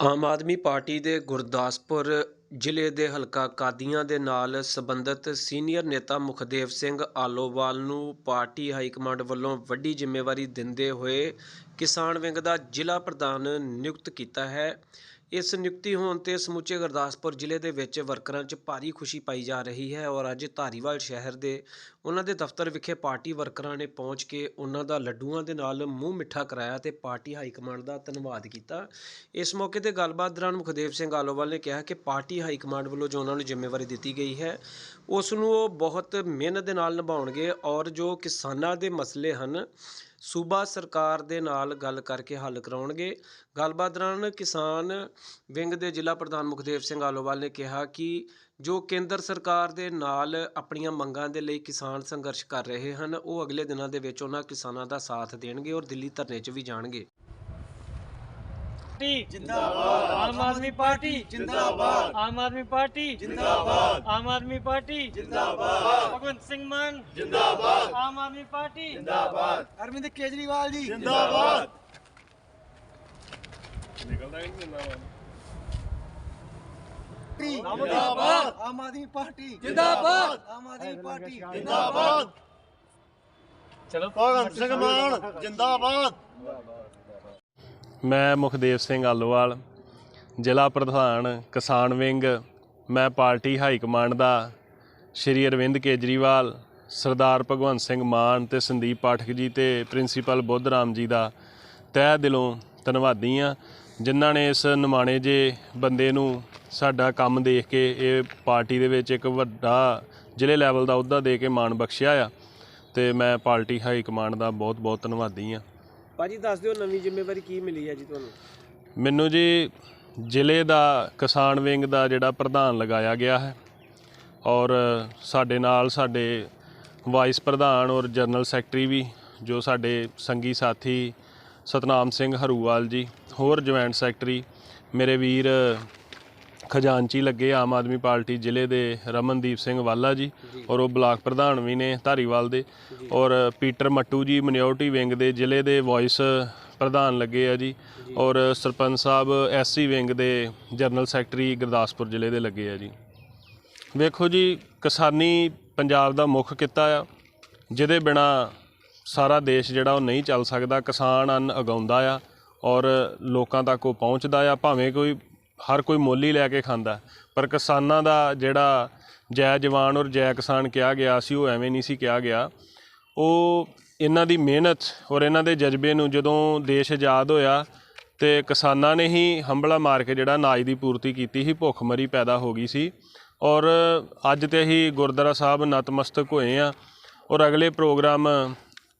Aam Aadmi party ਦੇ ਗੁਰਦਾਸਪੁਰ ਜ਼ਿਲ੍ਹੇ ਦੇ ਹਲਕਾ ਕਾਦੀਆਂ ਦੇ ਨਾਲ ਸੰਬੰਧਿਤ ਸੀਨੀਅਰ ਨੇਤਾ ਮੁਖਦੇਵ ਸਿੰਘ ਆਲੋਵਾਲ ਨੂੰ ਪਾਰਟੀ ਹਾਈ ਕਮਾਂਡ ਵੱਲੋਂ ਵੱਡੀ ਜ਼ਿੰਮੇਵਾਰੀ ਦਿੰਦੇ ਹੋਏ ਕਿਸਾਨ ਵਿੰਗ ਦਾ ਜ਼ਿਲ੍ਹਾ ਪ੍ਰਧਾਨ ਨਿਯੁਕਤ ਕੀਤਾ ਹੈ। ਇਸ ਨਿਯੁਕਤੀ ਹੋਣ ਤੇ ਸਮੁੱਚੇ ਗੁਰਦਾਸਪੁਰ ਜ਼ਿਲ੍ਹੇ ਦੇ ਵਿੱਚ ਵਰਕਰਾਂ 'ਚ ਭਾਰੀ ਖੁਸ਼ੀ ਪਾਈ ਜਾ ਰਹੀ ਹੈ ਔਰ ਅੱਜ ਧਾਰੀਵਾਲ ਸ਼ਹਿਰ ਦੇ ਉਹਨਾਂ ਦੇ ਦਫ਼ਤਰ ਵਿਖੇ ਪਾਰਟੀ ਵਰਕਰਾਂ ਨੇ ਪਹੁੰਚ ਕੇ ਉਹਨਾਂ ਦਾ ਲੱਡੂਆਂ ਦੇ ਨਾਲ ਮੂੰਹ ਮਿੱਠਾ ਕਰਾਇਆ ਤੇ ਪਾਰਟੀ ਹਾਈ ਕਮਾਂਡ ਦਾ ਧੰਨਵਾਦ ਕੀਤਾ। ਇਸ ਮੌਕੇ ਤੇ ਗੱਲਬਾਤ ਦੌਰਾਨ ਮੁਖਦੇਵ ਸਿੰਘ ਆਲੋਵਾਲ ਨੇ ਕਿਹਾ ਕਿ ਪਾਰਟੀ ਹਾਈ ਕਮਾਂਡ ਵੱਲੋਂ ਜੋ ਉਹਨਾਂ ਨੂੰ ਜ਼ਿੰਮੇਵਾਰੀ ਦਿੱਤੀ ਗਈ ਹੈ, ਉਸ ਨੂੰ ਉਹ ਬਹੁਤ ਮਿਹਨਤ ਦੇ ਨਾਲ ਨਿਭਾਉਣਗੇ ਔਰ ਜੋ ਕਿਸਾਨਾਂ ਦੇ ਮਸਲੇ ਹਨ ਸੂਬਾ ਸਰਕਾਰ ਦੇ ਨਾਲ ਗੱਲ ਕਰਕੇ ਹੱਲ ਕਰਾਉਣਗੇ। ਗੱਲਬਾਤ ਦੌਰਾਨ ਕਿਸਾਨ ਵਿੰਗ ਦੇ ਜ਼ਿਲ੍ਹਾ ਪ੍ਰਧਾਨ ਮੁਖਦੇਵ ਸਿੰਘ ਆਲੋਵਾਲ ਨੇ ਕਿਹਾ ਕਿ ਜੋ ਕੇਂਦਰ ਸਰਕਾਰ ਦੇ ਨਾਲ ਆਪਣੀਆਂ ਮੰਗਾਂ ਦੇ ਲਈ ਕਿਸਾਨ ਸੰਘਰਸ਼ ਕਰ ਰਹੇ ਹਨ, ਉਹ ਅਗਲੇ ਦਿਨਾਂ ਦੇ ਵਿੱਚ ਉਹਨਾਂ ਕਿਸਾਨਾਂ ਦਾ ਸਾਥ ਦੇਣਗੇ ਔਰ ਦਿੱਲੀ ਧਰਨੇ 'ਚ ਵੀ ਜਾਣਗੇ। ਪਾਰਟੀ ਜਿੰਦਾਬਾਦ ਆਮ ਆਦਮੀ ਪਾਰਟੀ ਜਿੰਦਾਬਾਦ ਆਮ ਆਦਮੀ ਪਾਰਟੀ ਜਿੰਦਾਬਾਦ ਆਮ ਆਦਮੀ ਪਾਰਟੀ ਜਿੰਦਾਬਾਦ ਭਗਵੰਤ ਸਿੰਘ ਮਾਨ ਜਿੰਦਾਬਾਦ ਆਮ ਆਦਮੀ ਪਾਰਟੀ ਜਿੰਦਾਬਾਦ ਅਰਵਿੰਦ ਕੇਜਰੀਵਾਲ ਜੀ ਜਿੰਦਾਬਾਦ ਜਿੰਦਾਬਾਦ ਆਮ ਆਦਮੀ ਪਾਰਟੀ ਜਿੰਦਾਬਾਦ ਆਮ ਆਦਮੀ ਪਾਰਟੀ ਜਿੰਦਾਬਾਦ ਚਲੋ ਭਗਵੰਤ ਸਿੰਘ ਮਾਨ ਜਿੰਦਾਬਾਦ ਮੈਂ ਮੁਖਦੇਵ ਸਿੰਘ ਆਲੋਵਾਲ ਜ਼ਿਲ੍ਹਾ ਪ੍ਰਧਾਨ ਕਿਸਾਨ ਵਿੰਗ, ਮੈਂ ਪਾਰਟੀ ਹਾਈ ਕਮਾਂਡ ਦਾ ਸ਼੍ਰੀ ਅਰਵਿੰਦ ਕੇਜਰੀਵਾਲ, ਸਰਦਾਰ ਭਗਵੰਤ ਸਿੰਘ ਮਾਨ ਤੇ ਸੰਦੀਪ ਪਾਠਕ ਜੀ ਤੇ ਪ੍ਰਿੰਸੀਪਲ ਬੁੱਧ ਰਾਮ ਜੀ ਦਾ ਤਹਿ ਦਿਲੋਂ ਧੰਨਵਾਦੀ ਆ ਜਿਨ੍ਹਾਂ ਨੇ ਇਸ ਨਿਮਾਣੇ ਜੇ ਬੰਦੇ ਨੂੰ ਸਾਡਾ ਕੰਮ ਦੇਖ ਕੇ ਇਹ ਪਾਰਟੀ ਦੇ ਵਿੱਚ ਇੱਕ ਵੱਡਾ ਜ਼ਿਲ੍ਹੇ ਲੈਵਲ ਦਾ ਅਹੁਦਾ ਦੇ ਕੇ ਮਾਣ ਬਖਸ਼ਿਆ ਆ, ਤੇ ਮੈਂ ਪਾਰਟੀ ਹਾਈ ਕਮਾਂਡ ਦਾ ਬਹੁਤ ਬਹੁਤ ਧੰਨਵਾਦੀ ਆ ਭਾਜੀ, ਦੱਸ ਦਿਓ ਨਵੀਂ ਜ਼ਿੰਮੇਵਾਰੀ ਕੀ ਮਿਲੀ ਹੈ ਜੀ ਤੁਹਾਨੂੰ? ਮੈਨੂੰ ਜੀ ਜ਼ਿਲ੍ਹੇ ਦਾ, ਕਿਸਾਨ ਵਿੰਗ ਦਾ ਜਿਹੜਾ ਪ੍ਰਧਾਨ ਲਗਾਇਆ ਗਿਆ ਹੈ ਔਰ ਸਾਡੇ ਨਾਲ ਸਾਡੇ ਵਾਈਸ ਪ੍ਰਧਾਨ ਔਰ ਜਨਰਲ ਸੈਕਟਰੀ ਵੀ, ਜੋ ਸਾਡੇ ਸੰਗੀ ਸਾਥੀ ਸਤਨਾਮ ਸਿੰਘ ਹਰੂਵਾਲ ਜੀ, ਹੋਰ ਜੁਆਇੰਟ ਸੈਕਟਰੀ ਮੇਰੇ ਵੀਰ ਖਜ਼ਾਨਚੀ ਲੱਗੇ ਆਮ ਆਦਮੀ ਪਾਰਟੀ ਜ਼ਿਲ੍ਹੇ ਦੇ ਰਮਨਦੀਪ ਸਿੰਘ ਵਾਲਾ ਜੀ ਔਰ ਉਹ ਬਲਾਕ ਪ੍ਰਧਾਨ ਵੀ ਨੇ ਧਾਰੀਵਾਲ ਦੇ। ਔਰ ਪੀਟਰ ਮੱਟੂ ਜੀ ਮਿਨਿਓਰਟੀ ਵਿੰਗ ਦੇ ਜ਼ਿਲ੍ਹੇ ਦੇ ਵਾਇਸ ਪ੍ਰਧਾਨ ਲੱਗੇ ਆ ਜੀ। ਔਰ ਸਰਪੰਚ ਸਾਹਿਬ ਐਸਸੀ ਵਿੰਗ ਦੇ ਜਨਰਲ ਸੈਕਟਰੀ ਗੁਰਦਾਸਪੁਰ ਜ਼ਿਲ੍ਹੇ ਦੇ ਲੱਗੇ ਆ ਜੀ। ਵੇਖੋ ਜੀ ਕਿਸਾਨੀ ਪੰਜਾਬ ਦਾ ਮੁੱਖ ਕਿੱਤਾ ਆ ਜਿਹਦੇ ਬਿਨਾ ਸਾਰਾ ਦੇਸ਼ ਜਿਹੜਾ ਉਹ ਨਹੀਂ ਚੱਲ ਸਕਦਾ ਕਿਸਾਨ ਅੰਨ ਉਗਾਉਂਦਾ ਆ ਔਰ ਲੋਕਾਂ ਤੱਕ ਉਹ ਪਹੁੰਚਦਾ ਆ ਭਾਵੇਂ ਕੋਈ ਹਰ ਕੋਈ ਮੁੱਲ ਹੀ ਲੈ ਕੇ ਖਾਂਦਾ। ਪਰ ਕਿਸਾਨਾਂ ਦਾ ਜਿਹੜਾ ਜੈ ਜਵਾਨ ਔਰ ਜੈ ਕਿਸਾਨ ਕਿਹਾ ਗਿਆ ਸੀ, ਉਹ ਐਵੇਂ ਨਹੀਂ ਸੀ ਕਿਹਾ ਗਿਆ। ਉਹ ਇਹਨਾਂ ਦੀ ਮਿਹਨਤ ਔਰ ਇਹਨਾਂ ਦੇ ਜਜ਼ਬੇ ਨੂੰ ਜਦੋਂ ਦੇਸ਼ ਆਜ਼ਾਦ ਹੋਇਆ ਤੇ ਕਿਸਾਨਾਂ ਨੇ ਹੀ ਹੰਬਲਾ ਮਾਰ ਕੇ ਜਿਹੜਾ ਅਨਾਜ ਦੀ ਪੂਰਤੀ ਕੀਤੀ ਸੀ, ਭੁੱਖਮਰੀ ਪੈਦਾ ਹੋ ਗਈ ਸੀ। ਔਰ ਅੱਜ ਤੇ ਅਸੀਂ ਗੁਰਦੁਆਰਾ ਸਾਹਿਬ ਨਤਮਸਤਕ ਹੋਏ ਆ ਔਰ ਅਗਲੇ ਪ੍ਰੋਗਰਾਮ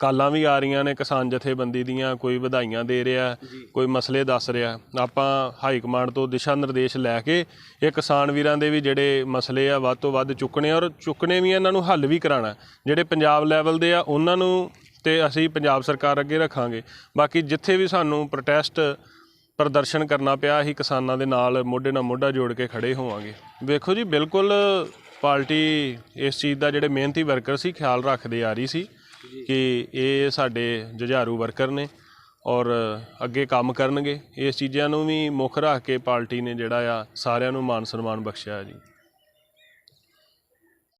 ਕਾਲਾਂ ਵੀ ਆ ਰਹੀਆਂ ਨੇ ਕਿਸਾਨ ਜਥੇਬੰਦੀ ਦੀਆਂ ਕੋਈ ਵਧਾਈਆਂ ਦੇ ਰਿਹਾ ਕੋਈ ਮਸਲੇ ਦੱਸ ਰਿਹਾ। ਆਪਾਂ ਹਾਈ ਕਮਾਂਡ ਤੋਂ ਦਿਸ਼ਾ ਨਿਰਦੇਸ਼ ਲੈ ਕੇ ਇਹ ਕਿਸਾਨ ਵੀਰਾਂ ਦੇ ਵੀ ਜਿਹੜੇ ਮਸਲੇ ਆ ਵੱਧ ਤੋਂ ਵੱਧ ਚੁੱਕਣੇ ਔਰ ਚੁੱਕਣੇ ਵੀ ਇਹਨਾਂ ਨੂੰ ਹੱਲ ਵੀ ਕਰਾਣਾ ਜਿਹੜੇ ਪੰਜਾਬ ਲੈਵਲ ਦੇ ਆ ਉਹਨਾਂ ਨੂੰ ਤੇ ਅਸੀਂ ਪੰਜਾਬ ਸਰਕਾਰ ਅੱਗੇ ਰੱਖਾਂਗੇ। ਬਾਕੀ ਜਿੱਥੇ ਵੀ ਸਾਨੂੰ ਪ੍ਰੋਟੈਸਟ ਪ੍ਰਦਰਸ਼ਨ ਕਰਨਾ ਪਿਆ ਅਸੀਂ ਕਿਸਾਨਾਂ ਦੇ ਨਾਲ ਮੋਢੇ ਨਾਲ ਮੋਢਾ ਜੋੜ ਕੇ ਖੜੇ ਹੋਵਾਂਗੇ। ਵੇਖੋ ਜੀ ਬਿਲਕੁਲ ਪਾਰਟੀ ਇਸ ਚੀਜ਼ ਦਾ ਜਿਹੜੇ ਮਿਹਨਤੀ ਵਰਕਰ ਸੀ ਖਿਆਲ ਰੱਖਦੇ ਆ ਰਹੀ ਸੀ। ਕਿ ਇਹ ਸਾਡੇ ਜੁਝਾਰੂ ਵਰਕਰ ਨੇ ਔਰ ਅੱਗੇ ਕੰਮ ਕਰਨਗੇ। ਇਸ ਚੀਜ਼ਾਂ ਨੂੰ ਵੀ ਮੁੱਖ ਰੱਖ ਕੇ ਪਾਰਟੀ ਨੇ ਜਿਹੜਾ ਆ ਸਾਰਿਆਂ ਨੂੰ ਮਾਨ ਸਨਮਾਨ ਬਖਸ਼ਿਆ ਜੀ।